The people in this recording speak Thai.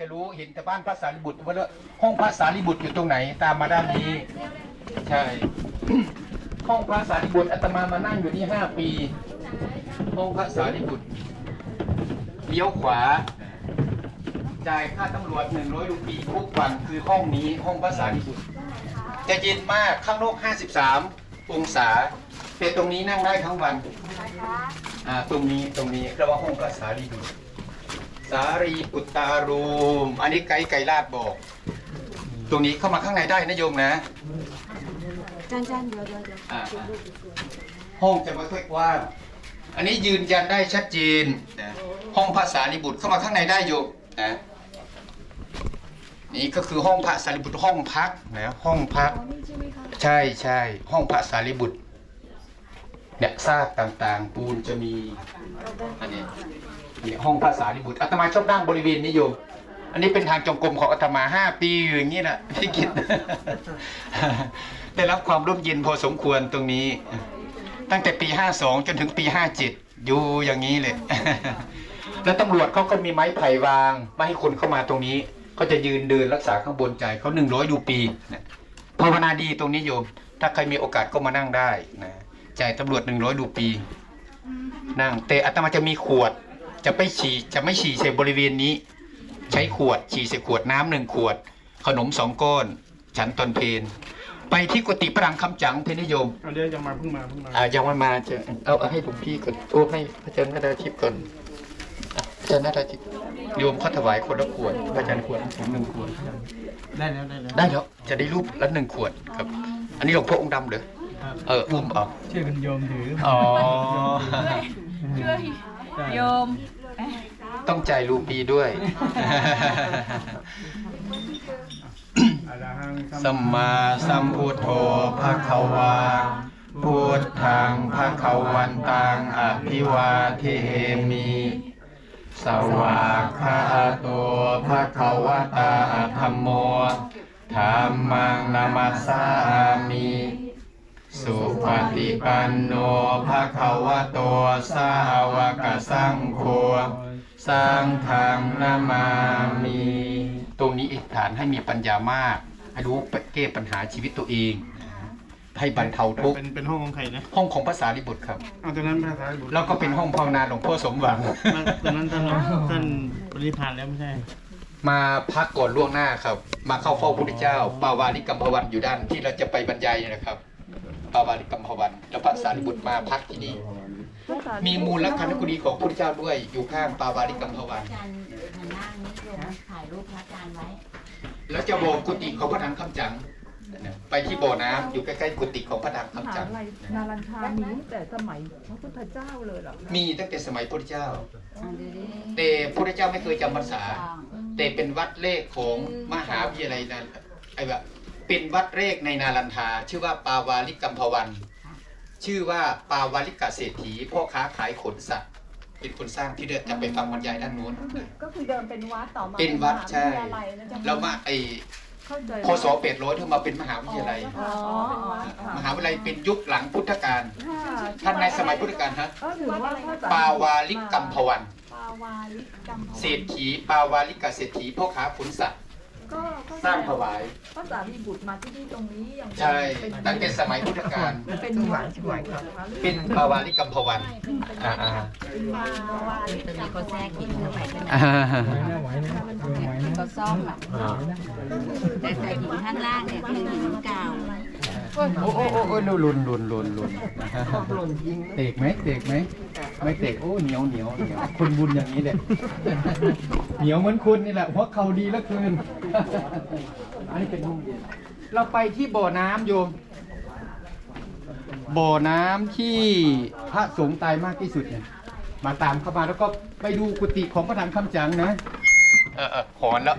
จะรู้เห็นแต่บ้านพระสารีบุตรว่าแล้วห้องพระสารีบุตรอยู่ตรงไหน ตามมาด้านนี้ ใช่ ห้องพระสารีบุตรอาตมามานั่งอยู่นี่ห้าปี ห้องพระสารีบุตรเลี้ยวขวาจ่ายค่าตำรวจหนึ่งร้อยรูปีทุกวันคือห้องนี้ห้องพระสารีบุตรจะเย็นมากข้างนอก53องศาแต่ตรงนี้นั่งได้ทั้งวันอ่าตรงนี้ตรงนี้เรียกว่าห้องพระสารีบุตร สารีปุตตารูม อันนี้ไกด์ไกรลาดบอก ตรงนี้เข้ามาข้างในได้นะโยมนะ จานจานเดี๋ยวเดี๋ยวเดี๋ยวอ่า ห้องจะไม่ค่อยกว้าง อันนี้ยืนยันได้ชัดเจนนะห้องพระสารีบุตรเข้ามาข้างในได้โยมนะนี่ก็คือห้องพระสารีบุตรห้องพักนะห้องพัก อ๋อนี่ใช่ไหมคะใช่ใช่ห้องพระสารีบุตรเนี่ยซากต่างๆ ปูนจะมีอันนี้อั นนี้ห้องพระสารีบุตรอาตมาชอบนั่งบริเวณนี้โยม อันนี้เป็นทางจงกรมของอาตมาห้าปีอยู่อย่างนี้แหละพี่กิตได้รับความร่มเย็นพอสมควรตรงนี้ ตั้งแต่ปี52จนถึงปี57อยู่อย่างนี้เลย แล้วตำรวจเขาก็มีไม้ไผ่วางไม่ให้คนเข้ามาตรงนี้เขาจะยืนเดินรักษาข้างบนใจเขาหนึ่งร้อยยูปีนะภาวนาดีตรงนี้โยม ถ้าใครมีโอกาสก็มานั่งได้นะจ่ายตำรวจหนึ่งร้อยยูปี นั่งแต่อาตมาจะมีขวด จะไม่ฉี่จะไม่ฉี่ใส่บริเวณนี้ ใช้ขวดฉี่ใส่ขวดน้ำหนึ่งขวด ขนมสองก้อน ฉันตอนเพลนไปที่กุฏิพระรังคำจังเทนิยมเอาเดี๋ยวจะมาเพิ่งมาเพิ่งมาอ่ายังไม่มาจะเอาเอาให้หลวงพี่ก่อนโอ้ให้พระอาจารย์นาดาทิพย์ก่อนอะพระอาจารย์นาดาทิพย์โยมเขาถวายคนละขวดพระอาจารย์ขวดผมหนึ่งขวด ได้แล้วได้แล้วได้แล้วจะได้รูปละหนึ่งขวดครับ อันนี้หลวงพ่อองค์ดำเหรอครับเอออุ้มเอาช่วยกันโยมถือ อ๋อ ช่วย โยม ต้องจ่ายรูปีด้วยอะระหังสัมมาสัมพุทโธภะคะวาพุทธังภะคะวันตังอภิวาเทมิ สวากขาโตภะคะวะตาธัมโมธัมมังนามัสสามิ สุปฏิปันโนภะคะวะโตสาวกสังโฆสังฆังนามามิตรงนี้อีกฐานให้มีปัญญามากให้รู้แก้ปัญหาชีวิตตัวเอง ให้บรรเทาทุกข์เป็นเป็นห้องของใครนะห้องของภาษาลิบุตรครับเอาตอนนั้นพระสารีบุตรแล้วก็เป็นห้องภาวนาหลวงพ่อสมหวังตอนนั้นท่านท่านปรินิพพานแล้วไม่ใช่มาพักก่อนล่วงหน้าครับ มาเข้าเฝ้าพระพุทธเจ้าปาวาลิกัมพวันอยู่ด้านที่เราจะไปบรรยายเนี่ยนะครับปาวาลิกัมพวันแล้วพระสารีบุตรมาพักที่นี่มีมูลและคันธกุฎีของพระพุทธเจ้าด้วยอยู่ข้างปาวาลิกัมพวันอาจารย์หันหน้านิยมถ่ายรูปพระอาจารย์ไว้ แล้วจะโบกกุฏิของพระถังคำจังไปที่บ่อน้ำอยู่ใกล้ๆกุฏิของพระถังคำจังนารันทามีตั้งแต่สมัยพระพุทธเจ้าเลยหรอมีตั้งแต่สมัยพระพุทธเจ้า แต่พระพุทธเจ้าไม่เคยจำพรรษา แต่เป็นวัดเลขของมหาวิทยาลัยนั้นไอ้แบบ เป็นวัดเลขในนาลันทา ชื่อว่าปาวาลิกัมพวัน ชื่อว่าปาวาลิกาเศรษฐีพ่อค้าขายขนสัตว์เป็นคนสร้างที่เดินจะไปฟังบรรยายด้านนู้น ก็คือก็คือเดิมเป็นวัดต่อมาเป็นวัดใช่ มหาวิทยาลัยนะจ๊ะแล้วมาไอ้เข้าใจพศเป็ดร้อยถึงมาเป็นมหาวิทยาลัย อ๋อเป็นวัดค่ะมหาวิทยาลัยเป็นยุคหลังพุทธกาลค่ะท่านในสมัยพุทธกาลฮะก็ถือว่าพระสปาวาลิกัมพวัน ปาวาลิกัมพวัน เศรษฐีปาวาลิกาเศรษฐีพ่อค้าขนสัตว์ ก็ก็สร้างถวาย พระสารีบุตรมาที่นี่ตรงนี้ยังเป็นใช่ เป็นตั้งแต่สมัยพุทธกาล เป็นวัดอยู่นะคะเป็นปาวาลิกัมพวันอ่าอ่าปาวาลิจะมีคนแทรกหินเข้าไปข้างในอ่าก็ซ่อมอะแต่แต่หินข้างล่างเนี่ยคือหินเก่าโอ้โอ้โอ้โอ้ลุนลุนลุนลุนลุนเตกไหมเตกไหม ไม่เตกโอ้เหนียวเหนียวเหนียวคนบุญอย่างนี้แหละเหนียวเหมือนคุณนี่แหละเพราะเขาดีเหลือเกินอันนี้เป็นห้องเย็นเราไปที่บ่อน้ำโยม บ่อน้ำที่พระสงฆ์ตายมากที่สุดเนี่ยมาตามเข้ามาแล้วก็ไปดูกุฏิของพระถังคำจังนะ เออเออหอนแล้ว